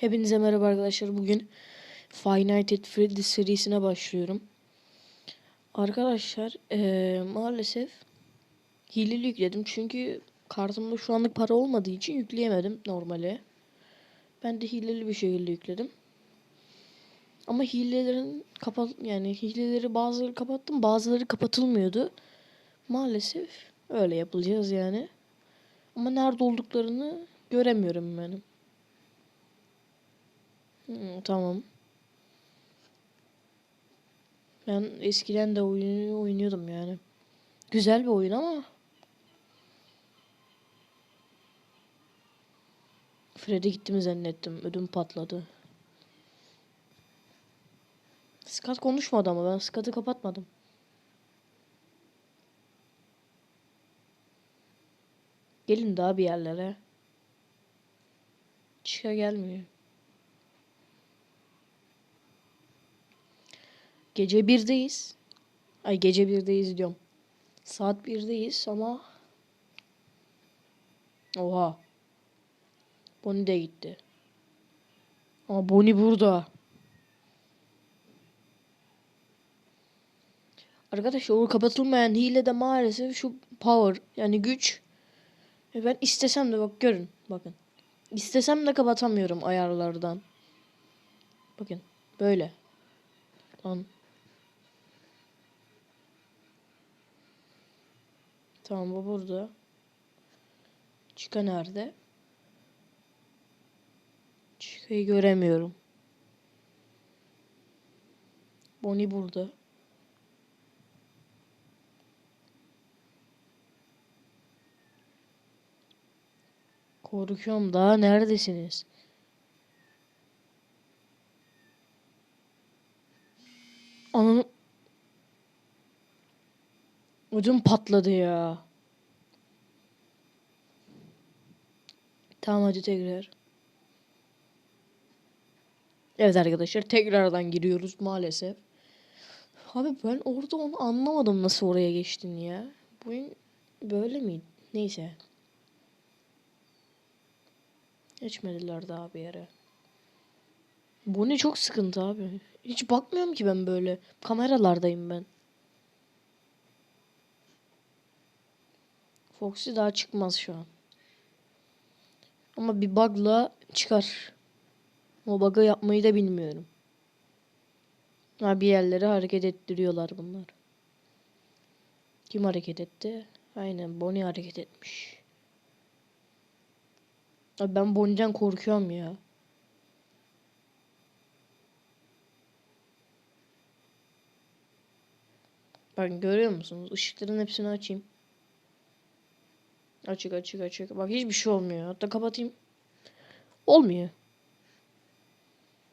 Hepinize merhaba arkadaşlar. Bugün Five Nights at Freddy's serisine başlıyorum. Arkadaşlar eee, maalesef hileli yükledim. Çünkü kartımda şu anlık para olmadığı için yükleyemedim normale. Ben de hileli bir şekilde yükledim. Ama hilelerin kapat yani hileleri bazıları kapattım, bazıları kapatılmıyordu. Maalesef öyle yapılacağız yani. Ama nerede olduklarını göremiyorum benim. Hmm, tamam. Ben eskiden de oyunu oynuyordum yani. Güzel bir oyun ama Freddy gitti mi zannettim. Ödüm patladı. Scott konuşmadı ama ben Scott'ı kapatmadım. Gelin daha bir yerlere. Çıka gelmiyor. Gece birdeyiz. Ay gece birdeyiz diyorum. Saat birdeyiz ama Oha. Bonnie de gitti. Ama Bonnie burada. Arkadaşlar o kapatılmayan hile de maalesef şu power yani güç. E ben istesem de bak görün bakın. İstesem de kapatamıyorum ayarlardan. Bakın böyle. Lan Tamam bu burada. Çıka nerede? Çıkayı göremiyorum. Bonnie burada. Korkuyorum daha neredesiniz? Ananı... Ödüm patladı ya. Tamam hadi tekrar. Evet arkadaşlar tekrardan giriyoruz maalesef. Abi ben orada onu anlamadım nasıl oraya geçtin ya. Bu oyun böyle miydi? Neyse. Geçmediler daha bir yere. Bu ne çok sıkıntı abi. Hiç bakmıyorum ki ben böyle. Kameralardayım ben. Foxy daha çıkmaz şu an. Ama bir bug'la çıkar. O bug'ı yapmayı da bilmiyorum. Ha bir yerlere hareket ettiriyorlar bunlar. Kim hareket etti? Aynen Bonnie hareket etmiş. Abi ben Bonnie'den korkuyorum ya. Bakın görüyor musunuz? Işıkların hepsini açayım. Açık açık açık. Bak hiçbir şey olmuyor. Hatta kapatayım. Olmuyor.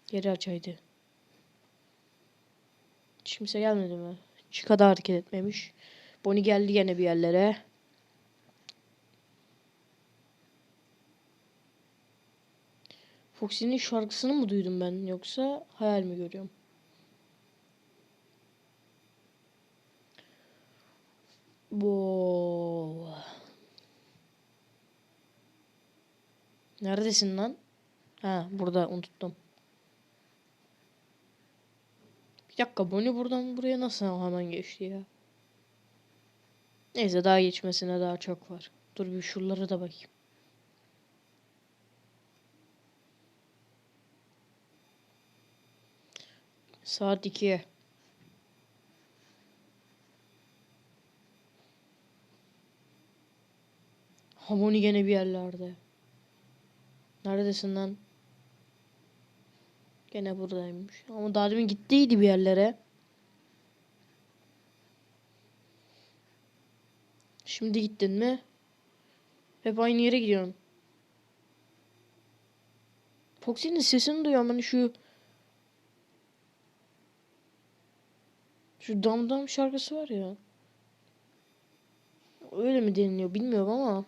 Geri açaydı. Hiç kimse gelmedi mi? Chica da hareket etmemiş. Bonnie geldi yine bir yerlere. Foxy'nin şarkısını mı duydum ben yoksa hayal mi görüyorum? Bu Neredesin lan? Ha burada unuttum. Bir dakika Bonnie buradan buraya nasıl hemen geçti ya? Neyse daha geçmesine daha çok var. Dur bir şuralara da bakayım. Saat 2'ye. Hamoni gene bir yerlerde. Neredesin lan? Gene buradaymış. Ama daha demin gittiydi bir yerlere. Şimdi gittin mi? Hep aynı yere gidiyorsun. Foxy'nin sesini duyuyorum hani şu Şu Dam Dam şarkısı var ya. Öyle mi deniliyor bilmiyorum ama.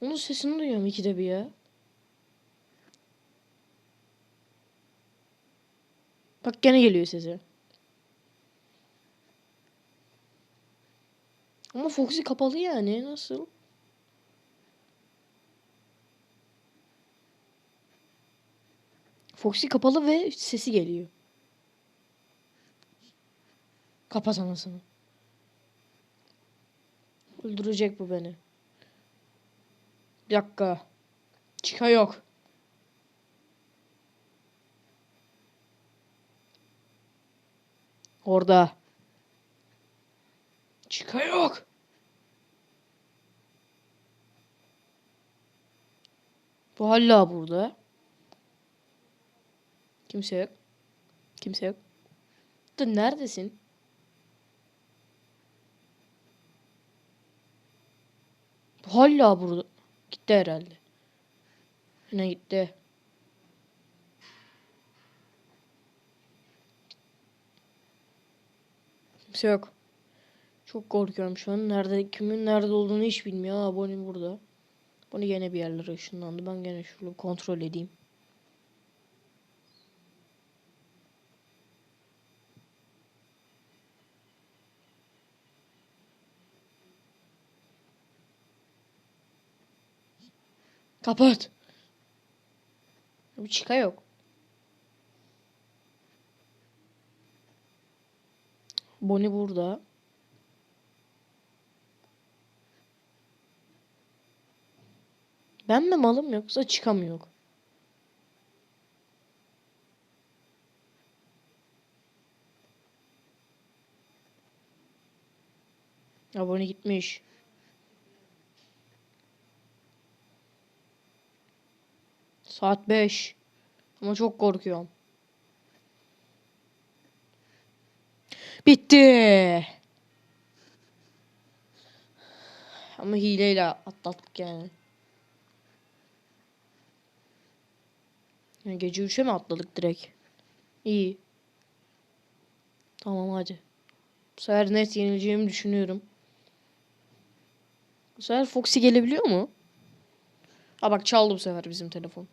Onun sesini duyuyorum ikide bir ya. Bak gene geliyor sesi. Ama Foxy kapalı yani nasıl? Foxy kapalı ve sesi geliyor. Kapat anasını. Öldürecek bu beni. Bir dakika. Çıka yok. Orada. Çıka yok. Bu hala burada. Kimse yok. Kimse yok. Da neredesin? Bu hala burada. Gitti herhalde. Yine gitti. Kimse yok. Çok korkuyorum şu an. Nerede, kimin nerede olduğunu hiç bilmiyor. Aa, Bonnie burada. Bonnie gene bir yerlere ışınlandı. Ben gene şunu kontrol edeyim. Kapat. Bu çıka yok. Bonnie burada. Ben mi malım yoksa çıkamıyor? Abone gitmiş. Saat 5. Ama çok korkuyorum. Bitti. Ama hileyle atlattık yani. yani gece 3'e mi atladık direkt? İyi. Tamam hadi. Bu sefer net yenileceğimi düşünüyorum. Bu sefer Foxy gelebiliyor mu? Ha bak çaldı bu sefer bizim telefon.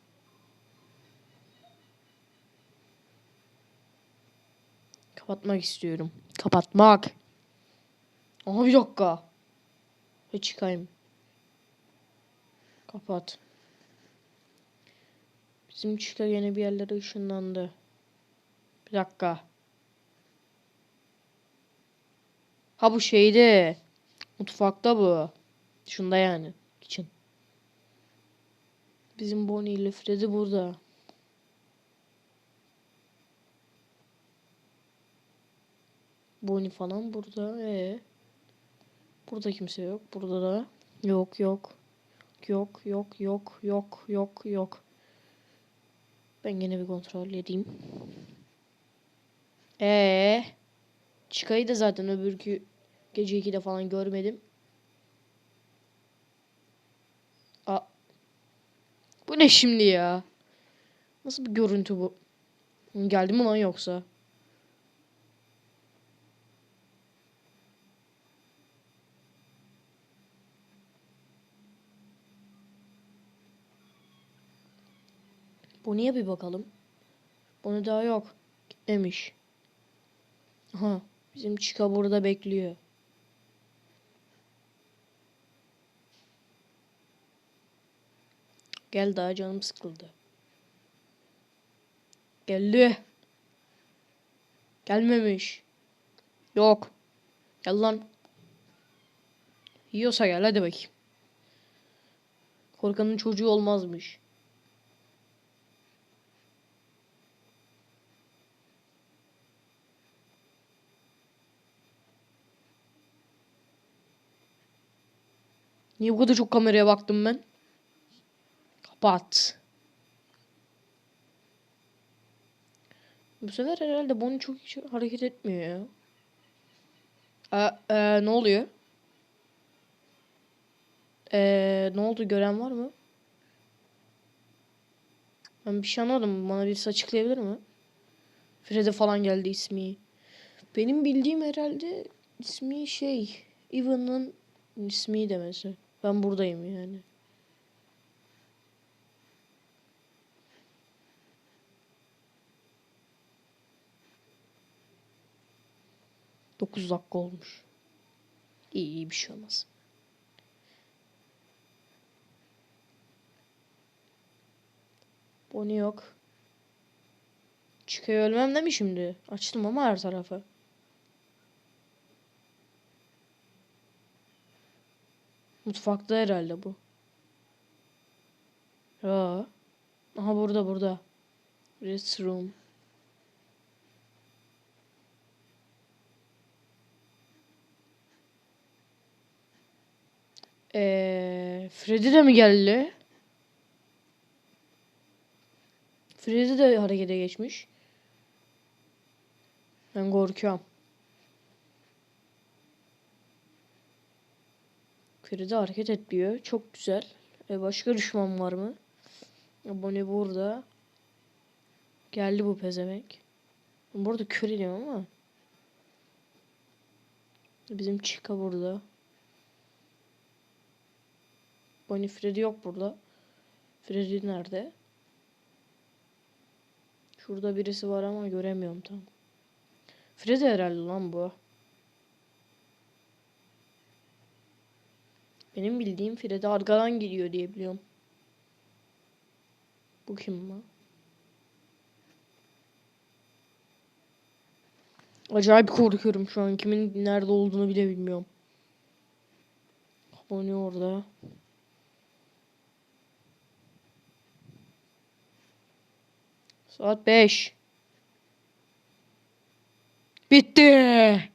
Kapatmak istiyorum. Kapatmak. Aha bir dakika. Ve çıkayım. Kapat. Bizim çıka yine bir yerlere ışınlandı. Bir dakika. Ha bu şeyde. Mutfakta bu. Şunda yani. için. Bizim Bonnie ile Freddy burada. Bonnie falan burada. Ee, burada kimse yok. Burada da yok yok. Yok yok yok yok yok yok. Ben yine bir kontrol edeyim. Ee, Çıkayı da zaten öbürkü gece 2'de falan görmedim. Aa. Bu ne şimdi ya? Nasıl bir görüntü bu? Geldi mi lan yoksa? Niye bir bakalım? Bunu daha yok. Gitmemiş. Aha. Bizim Chica burada bekliyor. Gel daha canım sıkıldı. Geldi. Gelmemiş. Yok. Gel lan. Yiyorsa gel hadi bakayım. Korkanın çocuğu olmazmış. Niye bu kadar çok kameraya baktım ben? Kapat. Bu sefer herhalde Bonnie çok hiç hareket etmiyor ya. Ee, e, ne oluyor? Ee, ne oldu gören var mı? Ben bir şey anlamadım. Bana birisi açıklayabilir mi? Fred'e falan geldi ismi. Benim bildiğim herhalde ismi şey. Evan'ın ismi demesi. Ben buradayım yani. Dokuz dakika olmuş. İyi iyi bir şey olmaz. Bonnie yok. Çıkıyor ölmem değil mi şimdi? Açtım ama her tarafı. Mutfakta herhalde bu. Ya. Aha burada burada. Restroom. Eee Freddy de mi geldi? Freddy de harekete geçmiş. Ben korkuyorum. Freddy hareket etmiyor. Çok güzel. E başka düşman var mı? Abone burada. Geldi bu pezemek. Burada kör ediyorum ama. Bizim Chica burada. Bonnie Freddy yok burada. Freddy nerede? Şurada birisi var ama göremiyorum tam. Freddy herhalde lan bu. Benim bildiğim Freddy arkadan geliyor diye biliyorum. Bu kim lan? Acayip korkuyorum şu an. Kimin nerede olduğunu bile bilmiyorum. Abone orada. Saat 5. Bitti.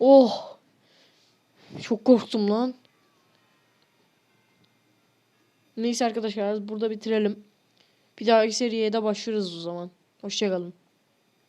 Oh. Çok korktum lan. Neyse arkadaşlar burada bitirelim. Bir dahaki seriye de başlarız o zaman. Hoşçakalın.